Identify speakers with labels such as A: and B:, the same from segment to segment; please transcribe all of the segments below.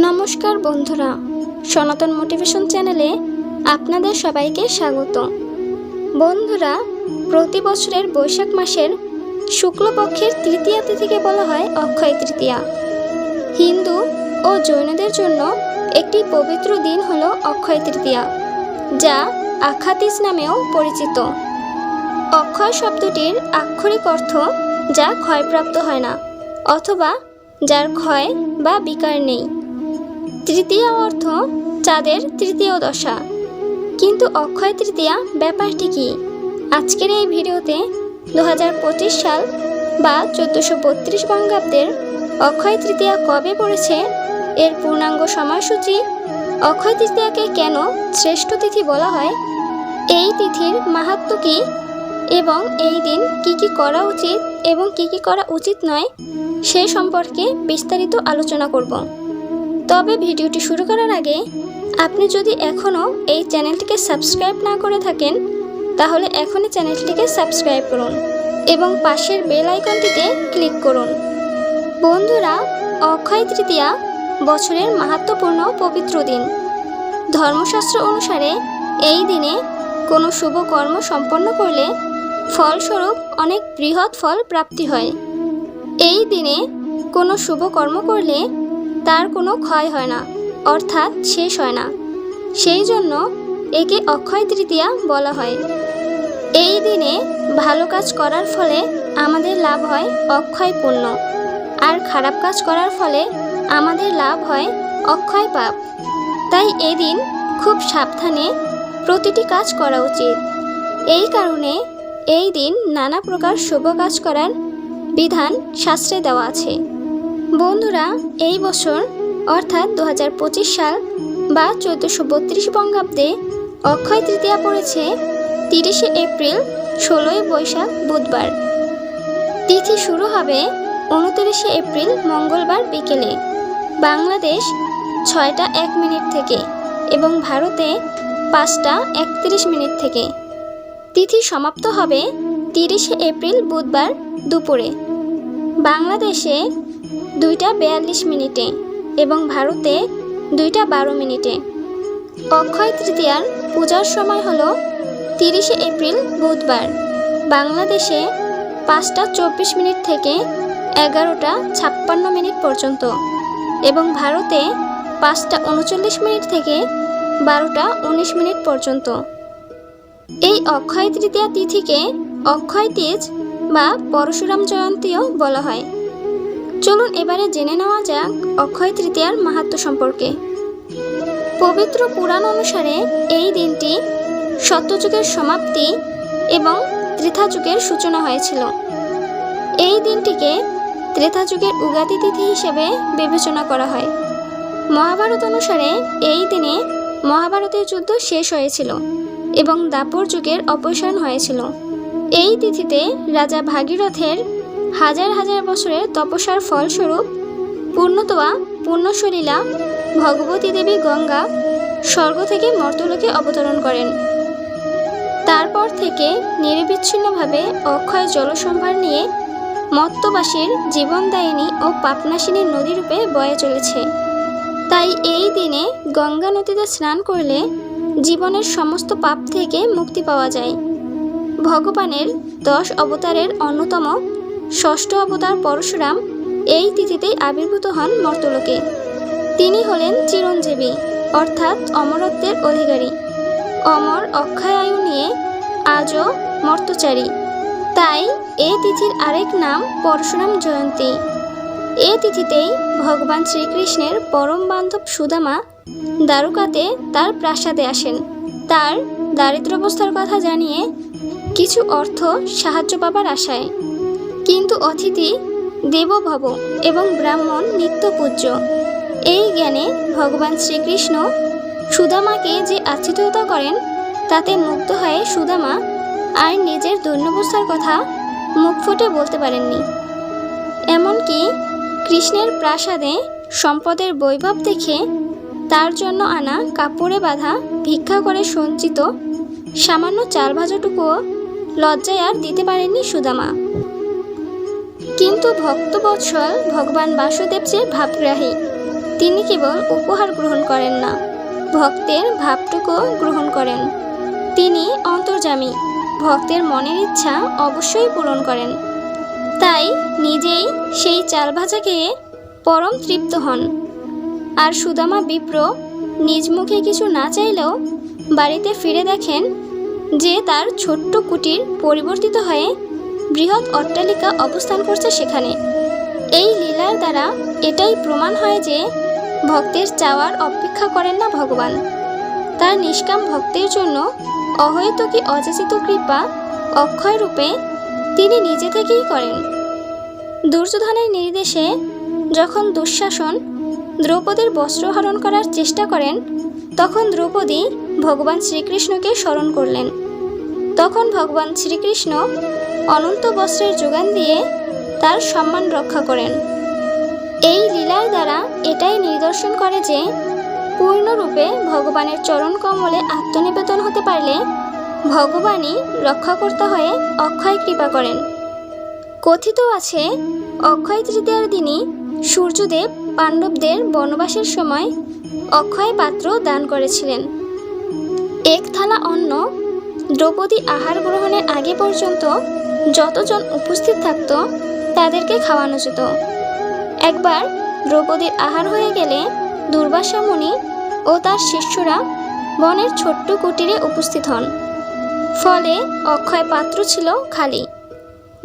A: নমস্কার বন্ধুরা, সনাতন মোটিভেশন চ্যানেলে আপনাদের সবাইকে স্বাগত। বন্ধুরা, প্রতি বছরের বৈশাখ মাসের শুক্লপক্ষের তৃতীয়া তিথিকে বলা হয় অক্ষয় তৃতীয়া। হিন্দু ও জৈনদের জন্য একটি পবিত্র দিন হলো অক্ষয় তৃতীয়া, যা আখাতিস নামেও পরিচিত। অক্ষয় শব্দটির আক্ষরিক অর্থ যা ক্ষয়প্রাপ্ত হয় না, অথবা যার ক্ষয় বা বিকার নেই। তৃতীয় অর্থ চাঁদের তৃতীয় দশা। কিন্তু অক্ষয় তৃতীয়া ব্যাপারটি কি? আজকের এই ভিডিওতে দু হাজার পঁচিশ সাল বা চোদ্দোশো বত্রিশ বঙ্গাব্দের অক্ষয় তৃতীয়া কবে পড়েছে, এর পূর্ণাঙ্গ সময়সূচি অক্ষয় তৃতীয়াকে কেন শ্রেষ্ঠ তিথি বলা হয়, এই তিথির মাহাত্ম কী এবং এই দিন কি কি করা উচিত এবং কি কি করা উচিত নয় সে সম্পর্কে বিস্তারিত আলোচনা করব। তবে ভিডিওটি শুরু করার আগে, আপনি যদি এখনও এই চ্যানেলটিকে সাবস্ক্রাইব না করে থাকেন, তাহলে এখনই চ্যানেলটিকে সাবস্ক্রাইব করুন এবং পাশের বেল আইকনটিতে ক্লিক করুন। বন্ধুরা, অক্ষয় তৃতীয়া, বছরের মাহাত্মপূর্ণ পবিত্র দিন। ধর্মশাস্ত্র অনুসারে এই দিনে কোনো শুভ কর্ম সম্পন্ন করলে ফলস্বরূপ অনেক বৃহৎ ফল প্রাপ্তি হয়। এই দিনে কোনো শুভ কর্ম করলে তার কোনো ক্ষয় হয় না, অর্থাৎ শেষ হয় না। সেই জন্য একে অক্ষয় তৃতীয়া বলা হয়। এই দিনে ভালো কাজ করার ফলে আমাদের লাভ হয় অক্ষয় পুণ্য আর খারাপ কাজ করার ফলে আমাদের লাভ হয় অক্ষয় পাপ। তাই এদিন খুব সাবধানে প্রতিটি কাজ করা উচিত। এই কারণে এই দিন নানা প্রকার শুভ কাজ করার বিধান শাস্ত্রে দেওয়া আছে। বন্ধুরা, এই বছর, অর্থাৎ দু হাজার পঁচিশ সাল বা চোদ্দোশো বত্রিশ বঙ্গাব্দে অক্ষয় তৃতীয়া পড়েছে তিরিশে এপ্রিল, ষোলোই বৈশাখ, বুধবার। তিথি শুরু হবে উনতিরিশে এপ্রিল, মঙ্গলবার বিকেলে। বাংলাদেশ ছয়টা এক মিনিট থেকে এবং ভারতে পাঁচটা একত্রিশ মিনিট থেকে। তিথি সমাপ্ত হবে তিরিশে এপ্রিল, বুধবার দুপুরে। বাংলাদেশে দুইটা বেয়াল্লিশ মিনিটে এবং ভারতে দুইটা বারো মিনিটে। অক্ষয় তৃতীয়ার পূজার সময় হলো তিরিশে এপ্রিল বুধবার। বাংলাদেশে পাঁচটা চব্বিশ মিনিট থেকে এগারোটা ছাপ্পান্ন মিনিট পর্যন্ত এবং ভারতে পাঁচটা উনচল্লিশ মিনিট থেকে বারোটা উনিশ মিনিট পর্যন্ত। এই অক্ষয় তৃতীয়া তিথিকে অক্ষয় তিজ বা পরশুরাম জয়ন্তীও বলা হয়। চলুন এবারে জেনে নেওয়া যাক অক্ষয় তৃতীয়ার মাহাত্ম সম্পর্কে। পবিত্র পুরাণ অনুসারে এই দিনটি সত্যযুগের সমাপ্তি এবং ত্রেতা যুগের সূচনা হয়েছিল। এই দিনটিকে ত্রেতা যুগের উগাদি তিথি হিসেবে বিবেচনা করা হয়। মহাভারত অনুসারে এই দিনে মহাভারতের যুদ্ধ শেষ হয়েছিল এবং দাপর যুগের অপসারণ হয়েছিল। এই তিথিতে রাজা ভাগীরথের হাজার হাজার বছরের তপস্যার ফলস্বরূপ পূর্ণতোয়া পূর্ণশলীলা ভগবতী দেবী গঙ্গা স্বর্গ থেকে মর্তলোকে অবতরণ করেন। তারপর থেকে নিরবিচ্ছিন্নভাবে অক্ষয় জলসম্ভার নিয়ে মত্তবাসীর জীবনদায়িনী ও পাপনাশিনী নদীরূপে বয়ে চলেছে। তাই এই দিনে গঙ্গা নদীতে স্নান করলে জীবনের সমস্ত পাপ থেকে মুক্তি পাওয়া যায়। ভগবানের দশ অবতারের অন্যতম ষষ্ঠ অবতার পরশুরাম এই তিথিতেই আবির্ভূত হন মর্তলোকে। তিনি হলেন চিরঞ্জীবী, অর্থাৎ অমরত্বের অধিকারী। অমর অক্ষয় আয়ু নিয়ে আজও মর্তচারী। তাই এই তিথির আরেক নাম পরশুরাম জয়ন্তী। এ তিথিতেই ভগবান শ্রীকৃষ্ণের পরম বান্ধব সুদামা দ্বারকাতে তার প্রাসাদে আসেন। তার দারিদ্র্যাবস্থার কথা জানিয়ে কিছু অর্থ সাহায্য পাবার আশায়। কিন্তু অতিথি দেবভব এবং ব্রাহ্মণ নিত্য পূজ্য এই জ্ঞানে ভগবান শ্রীকৃষ্ণ সুদামাকে যে আচ্ছিততা করেন, তাতে মুগ্ধ হয়ে সুদামা আর নিজের দৈন্যবস্থার কথা মুখ ফুটে বলতে পারেননি। এমনকি কৃষ্ণের প্রাসাদে সম্পদের বৈভব দেখে তার জন্য আনা কাপড়ে বাঁধা ভিক্ষা করে সঞ্চিত সামান্য চাল ভাজাটুকুও লজ্জায় আর দিতে পারেননি সুদামা। কিন্তু ভক্তবৎসল ভগবান বাসুদেব যে ভাবগ্রাহী, তিনি কেবল উপহার গ্রহণ করেন না, ভক্তের ভাবটুকু গ্রহণ করেন। তিনি অন্তর্জামী ভক্তের মনের ইচ্ছা অবশ্যই পূরণ করেন। তাই নিজেই সেই চাল ভাজা খেয়ে পরম তৃপ্ত হন। আর সুদামা বিপ্র নিজ মুখে কিছু না চাইলেও বাড়িতে ফিরে দেখেন যে তার ছোট্ট কুটির পরিবর্তিত হয়ে বৃহৎ অট্টালিকা অবস্থান করছে সেখানে। এই লীলার দ্বারা এটাই প্রমাণ হয় যে ভক্তের চাওয়ার অপেক্ষা করেন না ভগবান। তার নিষ্কাম ভক্তের জন্য অহৈতুকী অযাচিত কৃপা অক্ষয় রূপে তিনি নিজে থেকেই করেন। দুর্যোধনের নির্দেশে যখন দুঃশাসন দ্রৌপদীর বস্ত্রহরণ করার চেষ্টা করেন, তখন দ্রৌপদী ভগবান শ্রীকৃষ্ণকে স্মরণ করলেন। তখন ভগবান শ্রীকৃষ্ণ অনন্ত বস্ত্রের যোগান দিয়ে তার সম্মান রক্ষা করেন। এই লীলার দ্বারা এটাই নিদর্শন করে যে পূর্ণরূপে ভগবানের চরণ কমলে আত্মনিবেদন হতে পারলে ভগবানই রক্ষাকর্তা হয়ে অক্ষয় কৃপা করেন। কথিত আছে, অক্ষয় তৃতীয়ার দিনই সূর্যদেব পাণ্ডবদের বনবাসের সময় অক্ষয় পাত্র দান করেছিলেন। এক থালা অন্ন দ্রৌপদী আহার গ্রহণের আগে পর্যন্ত যতজন উপস্থিত থাকত, তাদেরকে খাওয়ানো যেত। একবার দ্রৌপদীর আহার হয়ে গেলে দুর্বাসা ও তার শিষ্যরা বনের ছোট্ট কুটিরে উপস্থিত হন। ফলে অক্ষয় পাত্র ছিল খালি।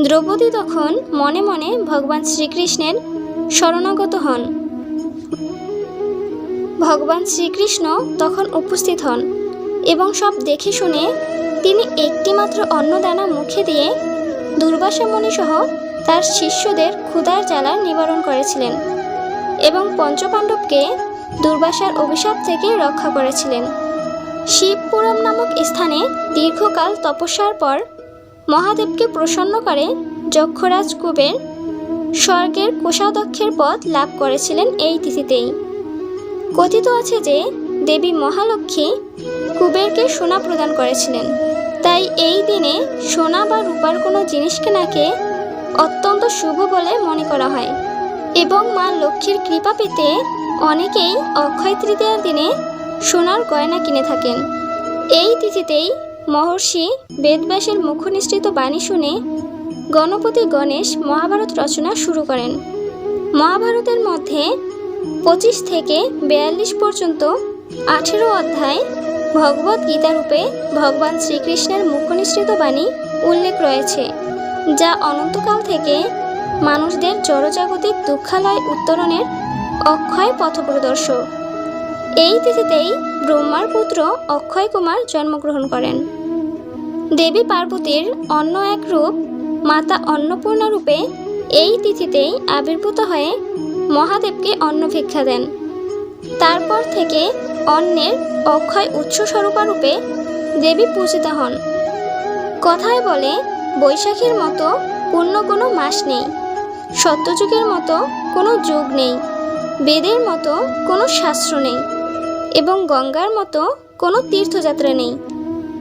A: দ্রৌপদী তখন মনে মনে ভগবান শ্রীকৃষ্ণের শরণাগত হন। ভগবান শ্রীকৃষ্ণ তখন উপস্থিত হন এবং সব দেখে শুনে তিনি একটিমাত্র অন্নদানা মুখে দিয়ে দুর্বাসা মুনিসহ তার শিষ্যদের ক্ষুধার জ্বালা নিবারণ করেছিলেন এবং পঞ্চপাণ্ডবকে দুর্বাসার অভিশাপ থেকে রক্ষা করেছিলেন। শিবপুরম নামক স্থানে দীর্ঘকাল তপস্যার পর মহাদেবকে প্রসন্ন করে যক্ষরাজ কুবের স্বর্গের কোষাধ্যক্ষের পদ লাভ করেছিলেন এই তিথিতেই। কথিত আছে যে দেবী মহালক্ষ্মী কুবেরকে সোনা প্রদান করেছিলেন। তাই এই দিনে সোনা বা রূপার কোনো জিনিস কেনাকে অত্যন্ত শুভ বলে মনে করা হয়। এবং মা লক্ষ্মীর কৃপা পেতে অনেকেই অক্ষয় তৃতীয়ার দিনে সোনার গয়না কিনে থাকেন। এই তিথিতেই মহর্ষি বেদব্যাসের মুখনিসৃত বাণী শুনে গণপতি গণেশ মহাভারত রচনা শুরু করেন। মহাভারতের মধ্যে পঁচিশ থেকে বিয়াল্লিশ পর্যন্ত আঠেরো অধ্যায় ভগবত গীতা রূপে ভগবান শ্রীকৃষ্ণের মুখনিসৃত বাণী উল্লেখ রয়েছে, যা অনন্তকাল থেকে মানুষদের জড়জাগতিক দুঃখালয় উত্তরণের অক্ষয় পথপ্রদর্শক। এই তিথিতেই ব্রহ্মার পুত্র অক্ষয় কুমার জন্মগ্রহণ করেন। দেবী পার্বতীর অন্য এক রূপ মাতা অন্নপূর্ণা রূপে এই তিথিতেই আবির্ভূত হয়ে মহাদেবকে অন্ন ভিক্ষা দেন। তারপর থেকে অন্নের অক্ষয় উৎসস্বরূপা রূপে দেবী পূজিত হন। কথায় বলে, বৈশাখীর মতো পূর্ণ কোনো মাস নেই। সত্যযুগের মতো কোনো যুগ নেই। বেদের মতো কোনো শাস্ত্র নেই। এবং গঙ্গার মতো কোনো তীর্থযাত্রা নেই।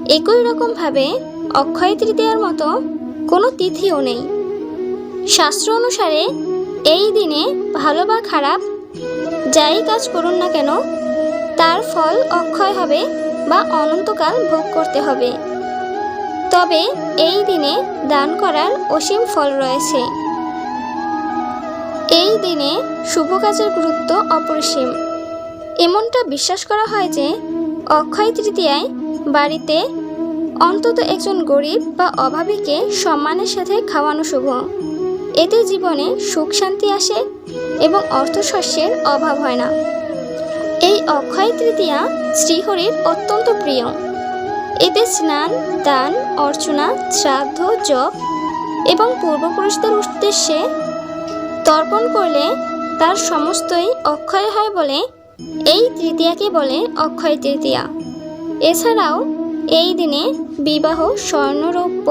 A: একই রকমভাবে অক্ষয় তৃতীয়ার মতো কোনো তিথিও নেই। শাস্ত্র অনুসারে এই দিনে ভালো বা খারাপ, যাই কাজ করুন না কেন তার ফল অক্ষয় হবে বা অনন্তকাল ভোগ করতে হবে। তবে এই দিনে দান করার অসীম ফল রয়েছে। এই দিনে শুভ কাজের গুরুত্ব অপরিসীম। এমনটা বিশ্বাস করা হয় যে, অক্ষয় তৃতীয়ায় বাড়িতে অন্তত একজন গরিব বা অভাবীকে সম্মানের সাথে খাওয়ানো শুভ। এতে জীবনে সুখ শান্তি আসে এবং অর্থশস্যের অভাব হয় না। এই অক্ষয় তৃতীয়া শ্রীহরির অত্যন্ত প্রিয়। এতে স্নান, দান, অর্চনা, শ্রাদ্ধ, জপ এবং পূর্বপুরুষদের উদ্দেশ্যে তর্পণ করলে তার সমস্তই অক্ষয় হয় বলে এই তৃতীয়াকে বলে অক্ষয় তৃতীয়া। এছাড়াও এই দিনে বিবাহ, স্বর্ণরৌপ্য,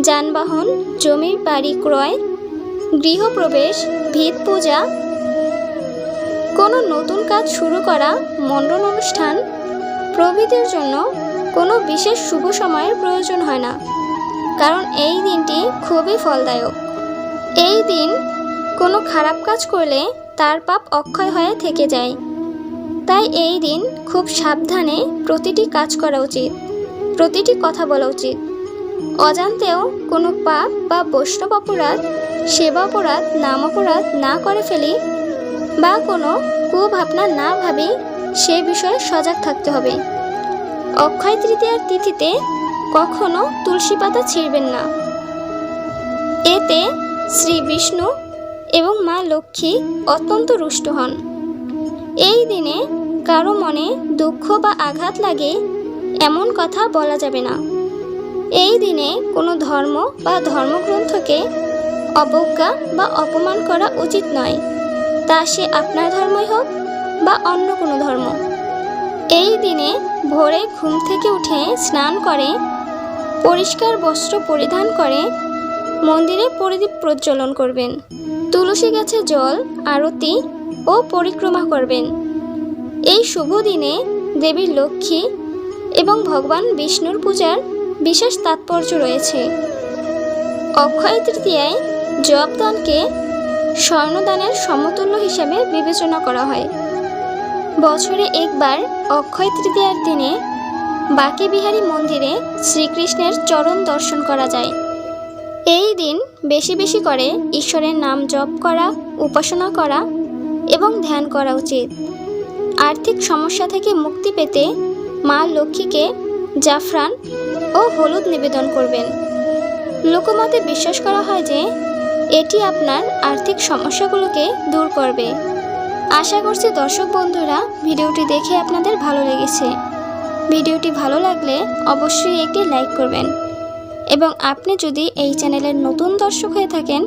A: যানবাহন, জমির বাড়ি ক্রয়, গৃহপ্রবেশ, ভিত পূজা কোনো নতুন কাজ শুরু করা মণ্ডল অনুষ্ঠান প্রভৃতির জন্য কোনো বিশেষ শুভ সময়ের প্রয়োজন হয় না। কারণ এই দিনটি খুবই ফলদায়ক। এই দিন কোনো খারাপ কাজ করলে তার পাপ অক্ষয় হয়ে থেকে যায়। তাই এই দিন খুব সাবধানে প্রতিটি কাজ করা উচিত, প্রতিটি কথা বলা উচিত। অজান্তেও কোনো পাপ বা বৈষ্ণব অপরাধ সেবা অপরাধ নাম অপরাধ না করে ফেলি বা কোনো কুভাবনা না ভাবি সে বিষয়ে সজাগ থাকতে হবে। অক্ষয় তৃতীয়ার তিথিতে কখনো তুলসী পাতা ছিঁড়বেন না। এতে শ্রী বিষ্ণু এবং মা লক্ষ্মী অত্যন্ত রুষ্ট হন। এই দিনে কারও মনে দুঃখ বা আঘাত লাগে এমন কথা বলা যাবে না। এই দিনে কোনো ধর্ম বা ধর্মগ্রন্থকে অবজ্ঞা বা অপমান করা উচিত নয়। তা সে আপনার ধর্মই হোক বা অন্য কোনো ধর্ম। এই দিনে ভোরে ঘুম থেকে উঠে স্নান করে, পরিষ্কার বস্ত্র পরিধান করে মন্দিরে পরিদীপ প্রজ্বলন করবেন। তুলসী গাছে জল, আরতি ও পরিক্রমা করবেন। এই শুভ দিনে দেবী লক্ষ্মী এবং ভগবান বিষ্ণুর পূজার বিশেষ তাৎপর্য রয়েছে। অক্ষয় তৃতীয়ায় জবদানকে স্বর্ণদানের সমতুল্য হিসেবে বিবেচনা করা হয়। বছরে একবার অক্ষয় তৃতীয়ার দিনে বাকি বিহারী মন্দিরে শ্রীকৃষ্ণের চরণ দর্শন করা যায়। এই দিন বেশি বেশি করে ঈশ্বরের নাম জপ করা, উপাসনা করা এবং ধ্যান করা উচিত। আর্থিক সমস্যা থেকে মুক্তি পেতে মা লক্ষ্মীকে জাফরান ও হলুদ নিবেদন করবেন। লোকমতে বিশ্বাস করা হয় যে এটি আপনার আর্থিক সমস্যাগুলোকে দূর করবে। আশা করছি দর্শক বন্ধুরা ভিডিওটি দেখে আপনাদের ভালো লেগেছে। ভিডিওটি ভালো লাগলে অবশ্যই একটি লাইক করবেন। এবং আপনি যদি এই চ্যানেলের নতুন দর্শক হয়ে থাকেন,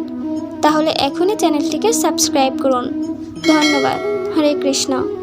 A: তাহলে এখনই চ্যানেলটিকে সাবস্ক্রাইব করুন। ধন্যবাদ। হরে কৃষ্ণ।